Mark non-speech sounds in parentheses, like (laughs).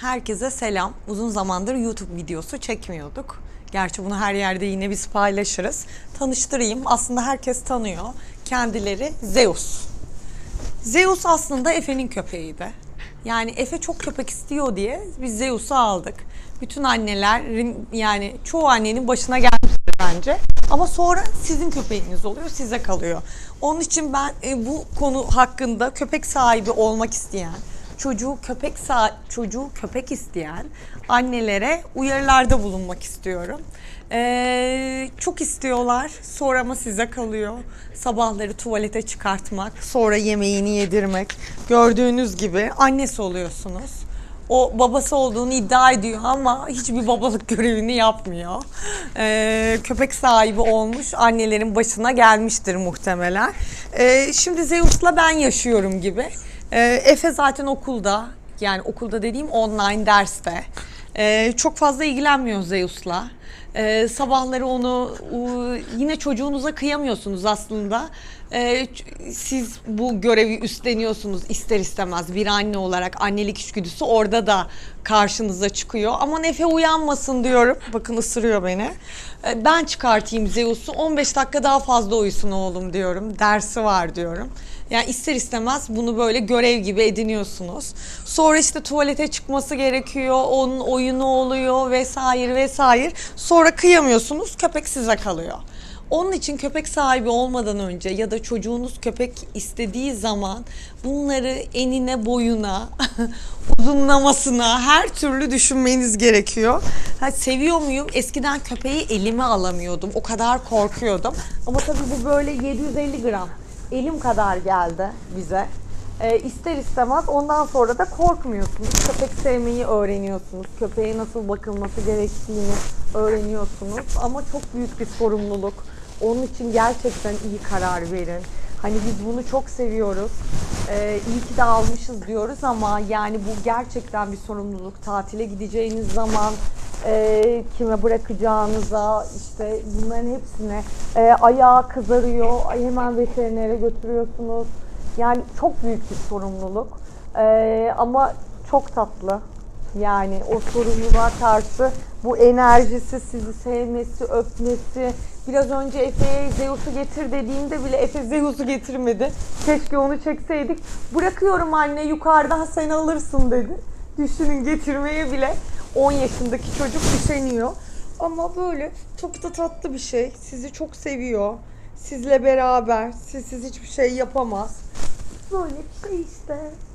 Herkese selam. Uzun zamandır YouTube videosu çekmiyorduk. Gerçi bunu her yerde yine biz paylaşırız. Tanıştırayım. Aslında herkes tanıyor. Kendileri Zeus. Zeus aslında Efe'nin köpeğiydi. Yani Efe çok köpek istiyor diye biz Zeus'u aldık. Bütün annelerin yani çoğu annenin başına gelmiştir bence. Ama sonra sizin köpeğiniz oluyor, size kalıyor. Onun için ben e, bu konu hakkında köpek sahibi olmak isteyen, çocuğu köpek sa- çocuğu köpek isteyen annelere uyarılarda bulunmak istiyorum. Ee, çok istiyorlar. Sonra ama size kalıyor. Sabahları tuvalete çıkartmak, sonra yemeğini yedirmek. Gördüğünüz gibi annesi oluyorsunuz. O babası olduğunu iddia ediyor ama hiçbir babalık (laughs) görevini yapmıyor. Ee, köpek sahibi olmuş annelerin başına gelmiştir muhtemelen. Ee, şimdi Zeus'la ben yaşıyorum gibi. Ee, Efe zaten okulda yani okulda dediğim online derste. Ee, çok fazla ilgilenmiyor Zeus'la. Ee, sabahları onu yine çocuğunuza kıyamıyorsunuz aslında. Ee, siz bu görevi üstleniyorsunuz ister istemez bir anne olarak annelik içgüdüsü orada da karşınıza çıkıyor. Ama Efe uyanmasın diyorum. Bakın ısırıyor beni. Ee, ben çıkartayım Zeus'u 15 dakika daha fazla uyusun oğlum diyorum. Dersi var diyorum. Yani ister istemez bunu böyle görev gibi ediniyorsunuz. Sonra işte tuvalete çıkması gerekiyor, onun oyunu oluyor vesaire vesaire. Sonra kıyamıyorsunuz, köpek size kalıyor. Onun için köpek sahibi olmadan önce ya da çocuğunuz köpek istediği zaman bunları enine boyuna, (laughs) uzunlamasına her türlü düşünmeniz gerekiyor. Ha, seviyor muyum? Eskiden köpeği elime alamıyordum. O kadar korkuyordum. Ama tabii bu böyle 750 gram. Elim kadar geldi bize. Ee, ister istemez ondan sonra da korkmuyorsunuz. Köpek sevmeyi öğreniyorsunuz. Köpeğe nasıl bakılması gerektiğini öğreniyorsunuz. Ama çok büyük bir sorumluluk. Onun için gerçekten iyi karar verin. Hani biz bunu çok seviyoruz. Ee, iyi ki de almışız diyoruz ama yani bu gerçekten bir sorumluluk. Tatile gideceğiniz zaman e, kime bırakacağınıza işte bunların hepsine e, ayağı kızarıyor. Hemen veterinere götürüyorsunuz. Yani çok büyük bir sorumluluk. Ee, ama çok tatlı. Yani o sorumluluğa karşı bu enerjisi, sizi sevmesi, öpmesi. Biraz önce Efe'ye Zeus'u getir dediğimde bile Efe Zeus'u getirmedi. Keşke onu çekseydik. Bırakıyorum anne yukarıda sen alırsın dedi. Düşünün getirmeye bile 10 yaşındaki çocuk üşeniyor. Ama böyle çok da tatlı bir şey. Sizi çok seviyor. Sizle beraber. Sizsiz hiçbir şey yapamaz. Böyle bir şey işte.